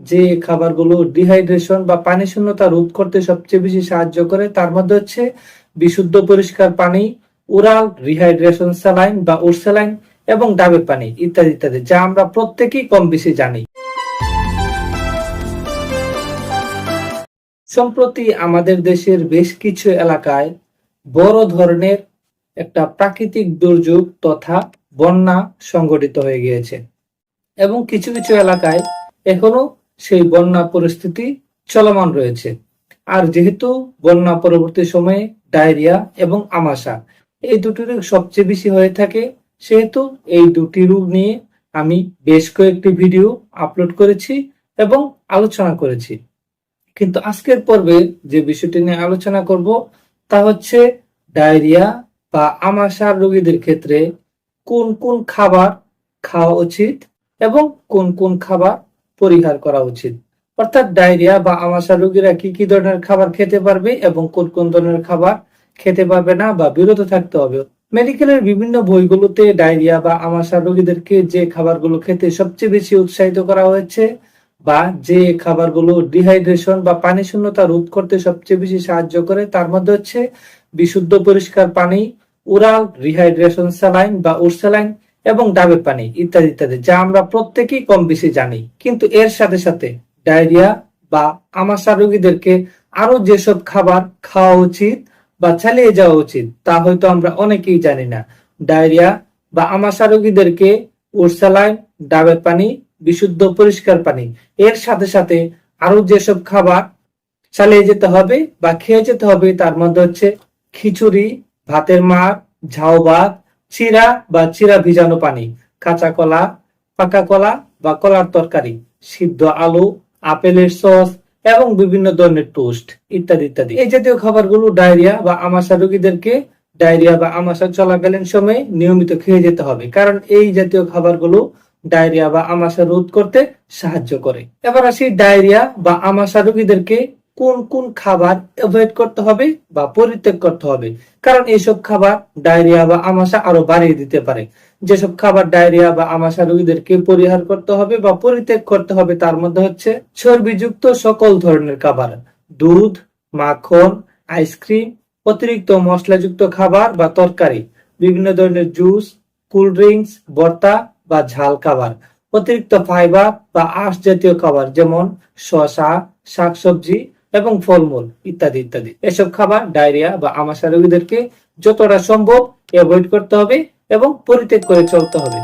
যে খাবারগুলো ডিহাইড্রেশন বা পানি শূন্যতা রোধ করতে সবচেয়ে বেশি সাহায্য করে, তার মধ্যে হচ্ছে বিশুদ্ধ পরিষ্কার পানি ওরাল রিহাইড্রেশন স্যালাইন বা ওরস্যালাইন এবং ডাবের পানি ইত্যাদি ইত্যাদি, যা আমরা প্রত্যেকেই কম বেশি জানি। সম্প্রতি আমাদের দেশের বেশ কিছু এলাকায় বড় ধরনের একটা প্রাকৃতিক দুর্যোগ তথা বন্যা সংঘটিত হয়ে গিয়েছে। এবং কিছু কিছু এলাকায় এখনও সেই বন্যা পরিস্থিতি চলমান রয়েছে। আর যেহেতু বন্যা পরবর্তী সময়ে ডায়রিয়া এবং আমাশা এই দুটি রোগ সবচেয়ে বেশি হয়ে থাকে, সেহেতু এই দুটি রোগ নিয়ে আমি বেশ কয়েকটি ভিডিও আপলোড করেছি এবং আলোচনা করেছি। কিন্তু আজকের পর্বে যে বিষয়টি নিয়ে আলোচনা করব তা হচ্ছে ডায়রিয়া বা আমাশার রোগীদের ক্ষেত্রে কোন কোন খাবার খাওয়া উচিত এবং কোন কোন খাবার পরিহার করা উচিত। অর্থাৎ ডায়রিয়া বা আমাশা রোগীরা কি কি ধরনের খাবার খেতে পারবে এবং কোন কোন ধরনের খাবার খেতে পারবে না বা বিরত থাকতে হবে? মেডিকেলের বিভিন্ন বইগুলোতে ডায়রিয়া বা আমাশা রোগীদেরকে যে খাবারগুলো খেতে সবচেয়ে বেশি উৎসাহিত করা হয়েছে বা যে খাবারগুলো ডিহাইড্রেশন বা পানি শূন্যতা রোধ করতে সবচেয়ে বেশি সাহায্য করে, তার মধ্যে হচ্ছে বিশুদ্ধ পরিষ্কার পানি ওরাল রিহাইড্রেশন স্যালাইন বা ওরস্যালাইন এবং ডাবের পানি, ইত্যাদি ইত্যাদি, যা আমরা প্রত্যেকেই কম বেশি জানি। কিন্তু এর সাথে সাথে ডায়রিয়া বা আমাশা রোগীদেরকে আরও যেসব খাবার খাওয়া উচিত বা চালিয়ে যাওয়া উচিত, তা হয়তো আমরা অনেকেই জানি না। ডায়রিয়া বা আমাশা রোগীদেরকে ওরসালাইন ডাবের পানি, বিশুদ্ধ পরিষ্কার পানি, এর সাথে সাথে আরও যেসব খাবার চালিয়ে যেতে হবে বা খেয়ে যেতে হবে, তার মধ্যে হচ্ছে খিচুড়ি, ভাতের মার ঝাউ ভাত চিরা বা চিরা ভিজানো পানি, কাঁচা কলা, পাকা কলা বা কলার তরকারি, সিদ্ধ আলু, আপেলের সস এবং বিভিন্ন ধরনের টোস্ট ইত্যাদি ইত্যাদি। এই জাতীয় খাবারগুলো ডায়রিয়া বা আমাশা রোগীদেরকে ডায়রিয়া বা আমাশা চলাকালীন সময়ে নিয়মিত খেয়ে যেতে হবে, কারণ এই জাতীয় খাবারগুলো ডায়রিয়া বা আমাশা রোধ করতে সাহায্য করে। এবার আসি ডায়রিয়া বা আমাশা রোগীদেরকে কোন কোন খাবার অ্যাভয়েড করতে হবে বা পরিত্যাগ করতে হবে। কারণ এইসব খাবার ডায়রিয়া বা আমাশা আরও বাড়িয়ে দিতে পারে। যেসব খাবার ডায়রিয়া বা আমাশা রোগীদেরকে পরিহার করতে হবে বা পরিত্যাগ করতে হবে, তার মধ্যে হচ্ছে চর্বিযুক্ত সকল ধরনের খাবার। দুধ, মাখন, আইসক্রিম, অতিরিক্ত মশলাযুক্ত খাবার বা তরকারি, বিভিন্ন ধরনের জুস কোল্ড ড্রিঙ্কস ভর্তা বা ঝাল খাবার, অতিরিক্ত ফাইবার বা আঁশ জাতীয় খাবার যেমন শসা, শাকসবজি এবং ফলমূল ইত্যাদি ইত্যাদি। এসব খাবার, ডায়রিয়া বা আমাশা রোগীদেরকে যতটা সম্ভব অ্যাভয়েড করতে হবে এবং পরিত্যাগ করে চলতে হবে।